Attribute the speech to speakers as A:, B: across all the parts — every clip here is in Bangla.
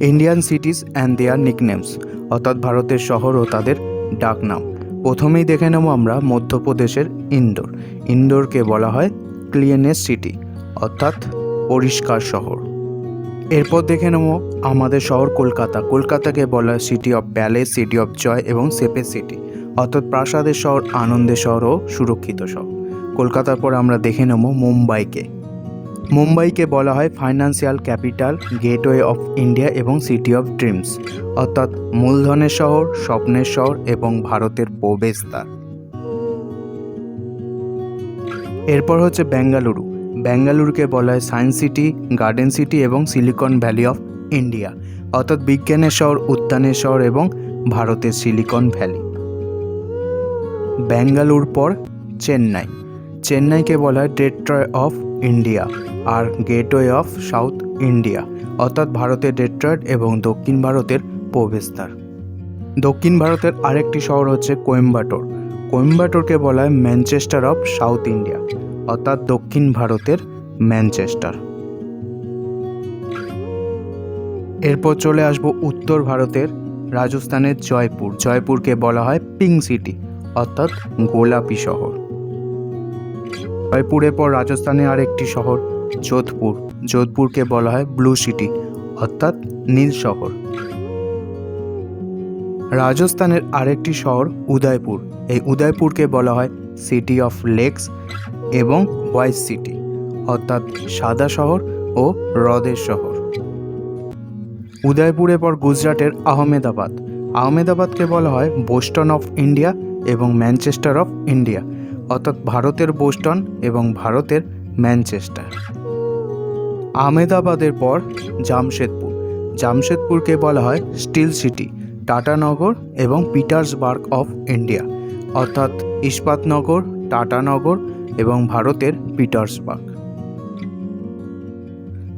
A: Indian cities and their nicknames অর্থাৎ ভারতের শহর ও তাদের ডাকনাম। প্রথমেই দেখে নেব আমরা মধ্যপ্রদেশের ইন্দোর। ইন্দোরকে বলা হয় ক্লিয়েনেস সিটি অর্থাৎ পরিষ্কার শহর। এরপর দেখে নেব আমাদের শহর কলকাতা। কলকাতাকে বলা হয় city of palace city of joy এবং সেপের সিটি অর্থাৎ প্রাসাদের শহর, আনন্দের শহর ও সুরক্ষিত শহর। কলকাতার পর আমরা দেখে নেব মুম্বাইকে। মুম্বাইকে বলা হয় financial capital, gateway of India এবং সিটি অফ ড্রিমস, অর্থাৎ মূলধনের শহর, স্বপ্নের শহর এবং ভারতের প্রবেশদ্বার। এরপর হচ্ছে বেঙ্গালুরু। বেঙ্গালুরুকে বলা হয় সায়েন্স সিটি, গার্ডেন সিটি এবং সিলিকন ভ্যালি অফ ইন্ডিয়া, অর্থাৎ বিজ্ঞানের শহর, উদ্যানের শহর এবং ভারতের সিলিকন ভ্যালি। বেঙ্গালুর পর চেন্নাই। চেন্নাইকে বলা হয় ডেট্রয় অফ ইন্ডিয়া আর গেটওয়ে অফ সাউথ ইন্ডিয়া, অর্থাৎ ভারতের ডেট্রয়েট এবং দক্ষিণ ভারতের প্রবেশদ্বার। দক্ষিণ ভারতের আরেকটি শহর হচ্ছে কোয়েম্বাটোর। কোয়েম্বাটোরকে বলা হয় ম্যানচেস্টার অফ সাউথ ইন্ডিয়া, অর্থাৎ দক্ষিণ ভারতের ম্যানচেস্টার। এরপর চলে আসব উত্তর ভারতের রাজস্থানের জয়পুর। জয়পুরকে বলা হয় পিঙ্ক সিটি, অর্থাৎ গোলাপি শহর। জয়পুরের পর রাজস্থানের আরেকটি শহর, যোধপুর। যোধপুরকে বলা হয় ব্লু সিটি, অর্থাৎ নীল শহর। রাজস্থানের আরেকটি শহর উদয়পুর। এই উদয়পুরকে বলা হয় সিটি অফ লেকস এবং হোয়াইট সিটি, অর্থাৎ সাদা শহর ও হ্রদের শহর। উদয়পুরের পর গুজরাটের আহমেদাবাদ। আহমেদাবাদকে বলা হয় বোস্টন অফ ইন্ডিয়া এবং ম্যানচেস্টার অফ ইন্ডিয়া। অর্থাৎ ভারতের বোস্টন এবং ভারতের ম্যানচেস্টার। আহমেদাবাদের পর জামশেদপুর। জামশেদপুরকে বলা হয় স্টিল সিটি টাটানগর এবং পিটার্সবার্গ অফ ইন্ডিয়া। অর্থাৎ ইস্পাতনগর টাটানগর এবং ভারতের পিটার্সবার্গ।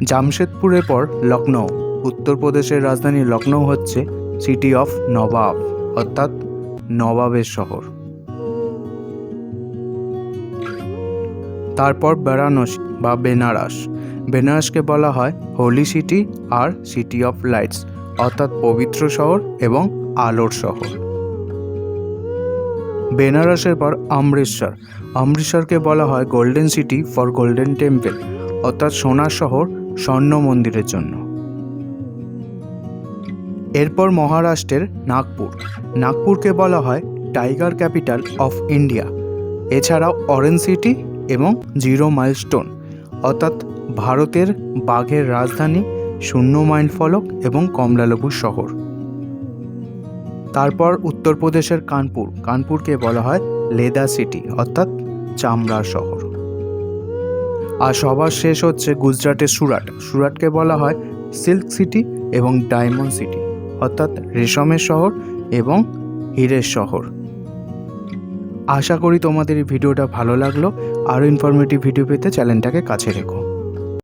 A: জামশেদপুরের পর লখনৌ উত্তরপ্রদেশের রাজধানী লখনৌ হচ্ছে সিটি অফ নবাব, অর্থাৎ নবাবের শহর। তারপর বেনারসি বা বেনারস। বেনারসকে বলা হয় হোলি সিটি আর সিটি অফ লাইটস অর্থাৎ পবিত্র শহর এবং আলোর শহর। বেনারসের পর অমৃতসর। অমৃতসরকে বলা হয় golden city for golden temple অর্থাৎ সোনার শহর স্বর্ণ মন্দিরের জন্য। এরপর মহারাষ্ট্রের নাগপুর। নাগপুরকে বলা হয় টাইগার ক্যাপিটাল অফ ইন্ডিয়া এছাড়াও অরেঞ্জ সিটি এবং জিরো মাইলস্টোন, অর্থাৎ ভারতের বাঘের রাজধানী শূন্য মাইল ফলক এবং কমলালেবুর শহর। তারপর উত্তরপ্রদেশের কানপুর, কানপুরকে বলা হয় লেদা সিটি, অর্থাৎ চামড়ার শহর। আর সবার শেষ হচ্ছে গুজরাটের সুরাট, সুরাটকে বলা হয় সিল্ক সিটি এবং ডায়মন্ড সিটি, অর্থাৎ রেশমের শহর এবং হীরের শহর। আশা করি তোমাদের এই ভিডিওটা ভালো লাগল। আরও ইনফরমেটিভ ভিডিও পেতে চ্যানেলটাকে কাছে রেখো।